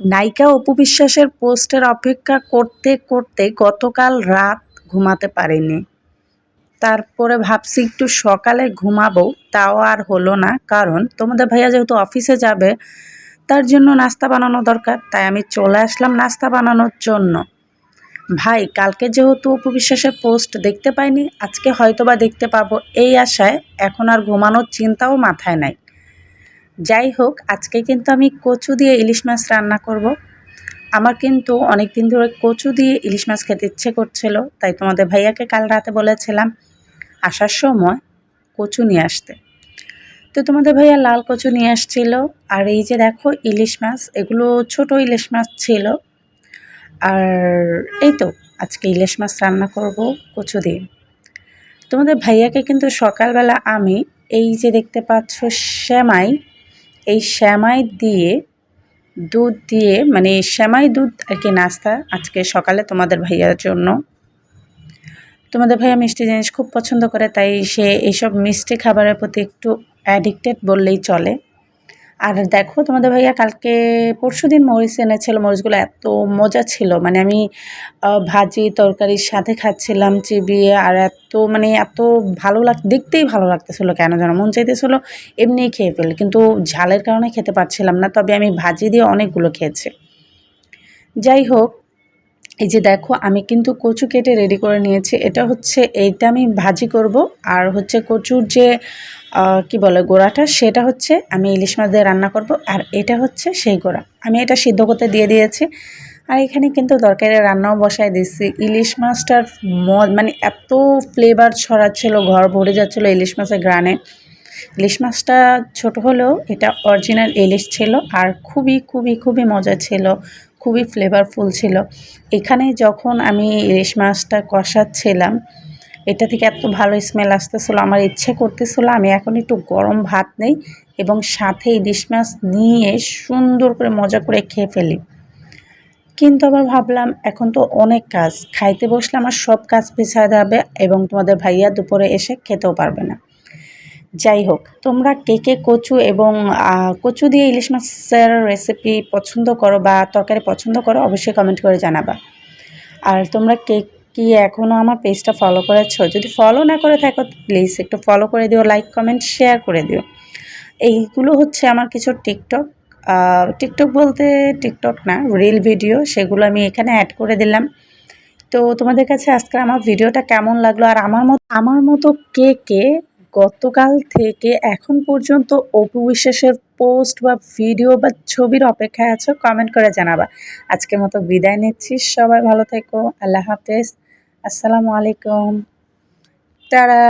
নায়িকা অপু বিশ্বাসের পোস্টের অপেক্ষা করতে করতে গতকাল রাত ঘুমাতে পারিনি। তারপরে ভাবছি একটু সকালে ঘুমাবো, তাও আর হলো না। কারণ তোমাদের ভাইয়া যেহেতু অফিসে যাবে, তার জন্য নাস্তা বানানো দরকার। তাই আমি চলে আসলাম নাস্তা বানানোর জন্য। ভাই, কালকে যেহেতু অপু বিশ্বাসের পোস্ট দেখতে পাইনি, আজকে হয়তো বা দেখতে পাবো। এই আশায় এখন আর ঘুমানোর চিন্তাও মাথায় নাই। যাই হোক, আজকে কিন্তু আমি কচু দিয়ে ইলিশ মাছ রান্না করব। আমার কিন্তু অনেক দিন ধরে কচু দিয়ে ইলিশ মাছ খেতে ইচ্ছে করছিল, তাই তোমাদের ভাইয়াকে কাল রাতে বলেছিলাম, আসার সময় কচু নিয়ে আসতে। তো তোমাদের ভাইয়া লাল কচু নিয়ে আসছিল, আর এই যে দেখো ইলিশ মাছ, এগুলো ছোট ইলিশ মাছ ছিল। আর এই তো, আজকে ইলিশ মাছ রান্না করব কচু দিয়ে। তোমাদের ভাইয়াকে কিন্তু সকালবেলা আমি এই যে দেখতে পাচ্ছ শ্যামাই এই শ্যামাই দিয়ে দুধ দিয়ে মানে শ্যামাই দুধ আর কি নাস্তা আজকে সকালে তোমাদের ভাইয়ার জন্য। তোমাদের ভাইয়া মিষ্টি জিনিস খুব পছন্দ করে, তাই সে এইসব মিষ্টি খাবারের প্রতি একটু অ্যাডিক্টেড বললেই চলে। আর দেখো, তোমাদের ভাইয়া কালকে পরশু দিন মরিচ এনেছিল, মরিচগুলো এত মজা ছিল। মানে আমি ভাজি, তরকারির সাথে খাচ্ছিলাম চিবিয়ে আর এত মানে এত ভালো লাগ, দেখতেই ভালো লাগতেছিলো কেন যেন, মন চাইতেছিলো এমনিই খেয়ে ফেল। কিন্তু ঝালের কারণে খেতে পারছিলাম না, তবে আমি ভাজি দিয়ে অনেকগুলো খেয়েছি। যাই হোক এই যে দেখো, আমি কিন্তু কচু কেটে রেডি করে নিয়েছি। এটা হচ্ছে, এইটা আমি ভাজি করব। আর হচ্ছে কচুর যে কি বলে গোড়াটা, সেটা হচ্ছে আমি ইলিশ মাছ দিয়ে রান্না করব। আর এটা হচ্ছে সেই গোড়া। আমি এটা সিদ্ধ করতে দিয়ে দিয়েছি। আর এখানে কিন্তু তরকারি রান্নাও বসায় দিচ্ছি ইলিশ মাছটার মানে এত ফ্লেভার ছড়াচ্ছিল, ঘর ভরে যাচ্ছিল ইলিশ মাছের গ্রানে ইলিশ মাছটা ছোট হলেও এটা অরিজিনাল ইলিশ ছিল। আর খুবই খুবই খুবই মজা ছিল। খুবই ফ্লেভারফুল ছিল। এখানে যখন আমি ইলিশ মাছটা কষাচ্ছিলাম, এটা থেকে এত ভালো স্মেল আসতেছিলো, আমার ইচ্ছে করতেছিলো আমি এখন একটু গরম ভাত নেই এবং সাথে ইলিশ মাছ নিয়ে সুন্দর করে মজা করে খেয়ে ফেলি। কিন্তু আবার ভাবলাম, এখন তো অনেক কাজ, খাইতে বসলে আমার সব কাজ পিছায় যাবে এবং তোমাদের ভাইয়া দুপুরে এসে খেতেও পারবে না। যাই হোক, তোমরা কে কে কচু এবং কচু দিয়ে ইলিশ মাছের রেসিপি পছন্দ করো বা তরকারি পছন্দ করো, অবশ্যই কমেন্ট করে জানাবা। আর তোমরা কে, কি এখনও আমার পেজটা ফলো করেছ? যদি ফলো না করে থাকো প্লিজ একটু ফলো করে দিও লাইক কমেন্ট শেয়ার করে দিও। এইগুলো হচ্ছে আমার কিছু টিকটক টিকটক বলতে টিকটক না রিল ভিডিও সেগুলো আমি এখানে অ্যাড করে দিলাম। তো তোমাদের কাছে আজকে আমার ভিডিওটা কেমন লাগল? আর আমার মতো আমার মতো কে কে গতকাল থেকে এখন পর্যন্ত অপু বিশ্বাসের পোস্ট বা ভিডিও বা ছবির অপেক্ষায় আছো কমেন্ট করে জানাবা। আজকের মতো বিদায় নিচ্ছি, সবাই ভালো থেকো, আল্লাহ হাফেজ, আসসালামু আলাইকুম। তারা